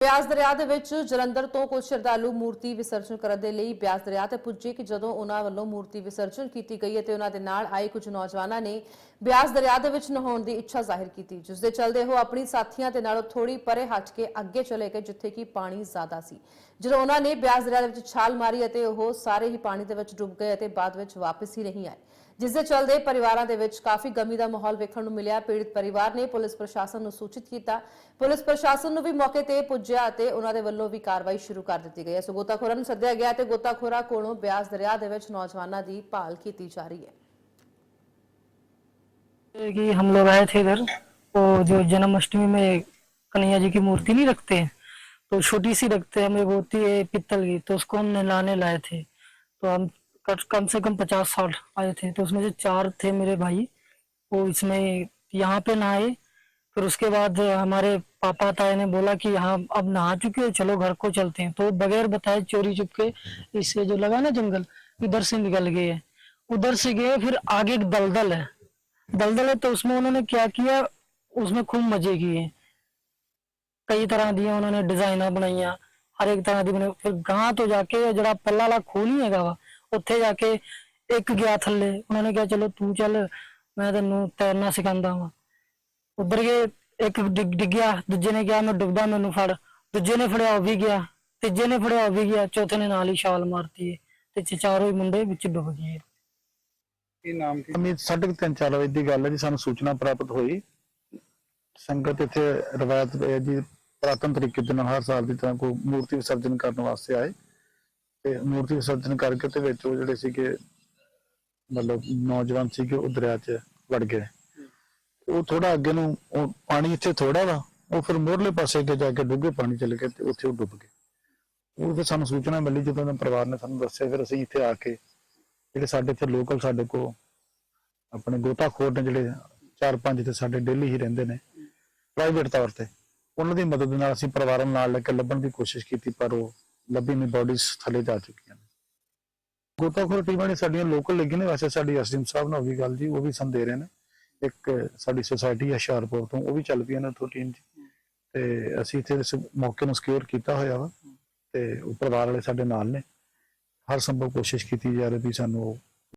ਬਿਆਸ ਦਰਿਆ ਦੇ ਵਿੱਚ ਜਲੰਧਰ ਤੋਂ ਕੁਝ ਸ਼ਰਧਾਲੂ ਮੂਰਤੀ ਵਿਸਰਜਨ ਕਰਨ ਦੇ ਲਈ ਬਿਆਸ ਦਰਿਆ ਤੇ ਪੁੱਜੇ ਕਿ ਜਦੋਂ ਉਹਨਾਂ ਵੱਲੋਂ ਮੂਰਤੀ ਵਿਸਰਜਨ ਕੀਤੀ ਗਈ ਅਤੇ ਉਹਨਾਂ ਦੇ ਨਾਲ ਆਏ ਕੁਝ ਨੌਜਵਾਨਾਂ ਨੇ ਬਿਆਸ ਦਰਿਆ ਦੇ ਵਿੱਚ ਨਹਾਉਣ ਦੀ ਇੱਛਾ ਜ਼ਾਹਿਰ ਕੀਤੀ, ਜਿਸ ਦੇ ਚਲਦੇ ਉਹ ਆਪਣੀ ਸਾਥੀਆਂ ਦੇ ਨਾਲੋਂ ਥੋੜੀ ਪਰੇ ਹਟ ਕੇ ਅੱਗੇ ਚਲੇ ਗਏ, ਜਿੱਥੇ ਕਿ ਪਾਣੀ ਜ਼ਿਆਦਾ ਸੀ। ਜਦੋਂ ਉਹਨਾਂ ਨੇ ਬਿਆਸ ਦਰਿਆ ਦੇ ਵਿੱਚ ਛਾਲ ਮਾਰੀ ਅਤੇ ਉਹ ਸਾਰੇ ਹੀ ਪਾਣੀ ਦੇ ਵਿੱਚ ਡੁੱਬ ਗਏ ਅਤੇ ਬਾਅਦ ਵਿੱਚ ਵਾਪਸ ਹੀ ਨਹੀਂ ਆਏ। ਜਿਸ ਦੇ ਚਲਦੇ ਪਰਿਵਾਰਾਂ ਦੇ ਵਿੱਚ ਕਾਫੀ ਗਮੀ ਦਾ ਮਾਹੌਲ ਵੇਖਣ ਨੂੰ ਮਿਲਿਆ ਪੀੜਤ ਪਰਿਵਾਰ ਨੇ ਪੁਲਿਸ ਪ੍ਰਸ਼ਾਸਨ ਨੂੰ ਸੂਚਿਤ ਕੀਤਾ ਪੁਲਿਸ ਪ੍ਰਸ਼ਾਸਨ ਨੂੰ ਵੀ ਮੌਕੇ ਤੇ ਪੁੱਜਿਆ ਅਤੇ ਉਹਨਾਂ ਦੇ ਵੱਲੋਂ ਵੀ ਕਾਰਵਾਈ ਸ਼ੁਰੂ ਕਰ ਦਿੱਤੀ ਗਈ ਹੈ ਸੋ ਗੋਤਾਖੋਰਾਂ ਨੂੰ ਸੱਦਿਆ ਗਿਆ ਤੇ ਗੋਤਾਖੋਰਾਂ ਕੋਲੋਂ ਬਿਆਸ ਦਰਿਆ ਦੇ ਵਿੱਚ ਨੌਜਵਾਨਾਂ ਦੀ ਭਾਲ ਕੀਤੀ ਜਾ ਰਹੀ ਹੈ कि हम लोग आए थे इधर तो जो जन्माष्टमी में कन्हैया जी की मूर्ति नहीं रखते हैं तो छोटी सी रखते हैं हम एक होती है पित्तल की तो उसको हम नहलाने लाए थे तो हम कट- कम से कम पचास साठ आए थे। तो उसमें से चार थे मेरे भाई। वो इसमें यहाँ पे नहाए। फिर उसके बाद हमारे पापा ताए ने बोला कि यहाँ अब नहा चुके हैं, चलो घर को चलते हैं। तो बगैर बताए चोरी चुपके इससे जो लगा ना जंगल, इधर से निकल गए। उधर से गए, फिर आगे एक दलदल है। दलदल है तो उसमें उन्होंने क्या किया? उसमें खूब मज़े किए। कई तरह दिए उन्होंने, डिजाइना बनाइया। हर एक तरह दी बने। फिर गां तो जाके जरा पल्ला ला खोली है गावा। ਉੱਥੇ ਜਾ ਕੇ ਇੱਕ ਗਿਆ ਥੱਲੇ। ਉਹਨਾਂ ਨੇ ਕਿਹਾ ਚਲੋ ਤੂੰ ਚੱਲ ਮੈਂ ਤੈਨੂੰ ਤੈਰਨਾ ਸਿਖਾਉਂਦਾ ਵਾਂ। ਉੱਧਰ ਗਏ ਇੱਕ ਡਿੱਗ ਡਿੱਗਿਆ ਦੂਜੇ ਨੇ ਕਿਹਾ ਮੈਂ ਡੁੱਬਦਾ ਮੈਨੂੰ ਫੜ। ਦੂਜੇ ਨੇ ਫੜਿਆ ਉਹ ਵੀ ਗਿਆ। ਤੀਜੇ ਨੇ ਫੜਿਆ ਉਹ ਵੀ ਗਿਆ। ਚੌਥੇ ਨੇ ਨਾਲ ਹੀ ਛਾਲ ਮਾਰਤੀ ਤੇ ਚਾਰੋਂ ਹੀ ਮੁੰਡੇ ਵਿੱਚ ਡੁੱਬ ਗਏ। ਕੀ ਨਾਮ ਕੀ? ਅਮੀਤ ਸਾਢੇ ਕੁ ਤਿੰਨ ਚਾਰ ਵਜੇ ਦੀ ਗੱਲ ਹੈ ਜੀ ਸਾਨੂੰ ਸੂਚਨਾ ਪ੍ਰਾਪਤ ਹੋਈ। ਸੰਗਤ ਇੱਥੇ ਰਵਾਇਤ ਹੈ ਜੀ ਪ੍ਰਾਤਨ ਤਰੀਕੇ ਦੇ ਨਾਲ ਹਰ ਸਾਲ ਦੀ ਤਰ੍ਹਾਂ ਕੋਈ ਮੂਰਤੀ ਵਿਸਰਜਨ ਕਰਨ ਵਾਸਤੇ ਆਏ। ਤੇ ਮੂਰਤੀ ਵਿਸਰਜਨ ਕਰਕੇ ਤੇ ਵਿੱਚ ਉਹ ਜਿਹੜੇ ਸੀਗੇ, ਮਤਲਬ ਨੌਜਵਾਨ ਸੀਗੇ ਉਹ ਦਰਿਆ 'ਚ ਵੜ ਗਏ। ਉਹ ਥੋੜਾ ਅੱਗੇ ਨੂੰ, ਉਹ ਪਾਣੀ ਇੱਥੇ ਥੋੜਾ ਵਾ, ਉਹ ਫਿਰ ਮੋਰਲੇ ਪਾਸੇ ਅੱਗੇ ਜਾ ਕੇ ਡੂੰਘੇ ਪਾਣੀ ਚਲੇ ਗਏ ਤੇ ਉੱਥੇ ਉਹ ਡੁੱਬ ਗਏ। ਉਹ ਫਿਰ ਸਾਨੂੰ ਸੂਚਨਾ ਮਿਲੀ ਜਦੋਂ ਉਹਨਾਂ ਪਰਿਵਾਰ ਨੇ ਸਾਨੂੰ ਦੱਸਿਆ, ਫਿਰ ਅਸੀਂ ਇੱਥੇ ਆ ਕੇ ਜਿਹੜੇ ਸਾਡੇ ਇੱਥੇ ਲੋਕਲ ਸਾਡੇ ਕੋਲ ਆਪਣੇ ਗੋਤਾਖੋਰ ਨੇ ਜਿਹੜੇ ਚਾਰ ਪੰਜ ਤੇ ਸਾਡੇ ਡੇਲੀ ਹੀ ਰਹਿੰਦੇ ਨੇ ਪ੍ਰਾਈਵੇਟ ਤੌਰ ਤੇ, ਉਹਨਾਂ ਦੀ ਮਦਦ ਨਾਲ ਅਸੀਂ ਪਰਿਵਾਰਾਂ ਨੂੰ ਨਾਲ ਲੈ ਕੇ ਲੱਭਣ ਦੀ ਕੋਸ਼ਿਸ਼ ਕੀਤੀ, ਪਰ ਉਹ ਲੱਭੀ ਨਹੀਂ ਬਾਡੀਜ਼ ਥੱਲੇ ਜਾ ਚੁੱਕੀਆਂ ਨੇ। ਗੋਤਾਖੋਰ ਟੀਮਾਂ ਨੇ ਸਾਡੀਆਂ ਲੋਕਲ ਲੱਗੀਆਂ ਨੇ, ਵੈਸੇ ਸਾਡੀ ਐਸਡੀਐਮ ਸਾਹਿਬ ਨਾਲ ਵੀ ਗੱਲ ਜੀ, ਉਹ ਵੀ ਸਾਨੂੰ ਦੇ ਰਹੇ ਨੇ। ਇੱਕ ਸਾਡੀ ਸੁਸਾਇਟੀ ਹੈ ਹੁਸ਼ਿਆਰਪੁਰ ਤੋਂ, ਉਹ ਵੀ ਚੱਲ ਪਈ ਇਹਨਾਂ ਤੋਂ ਟੀਮ ਜੀ। ਤੇ ਅਸੀਂ ਇੱਥੇ ਇਸ ਮੌਕੇ ਨੂੰ ਸਿਕਿਉਰ ਕੀਤਾ ਹੋਇਆ ਵਾ, ਤੇ ਉਹ ਪਰਿਵਾਰ ਵਾਲੇ ਸਾਡੇ ਨਾਲ ਨੇ। ਹਰ ਸੰਭਵ ਕੋਸ਼ਿਸ਼ ਕੀਤੀ ਜਾ ਰਹੀ ਵੀ ਸਾਨੂੰ ਉਹ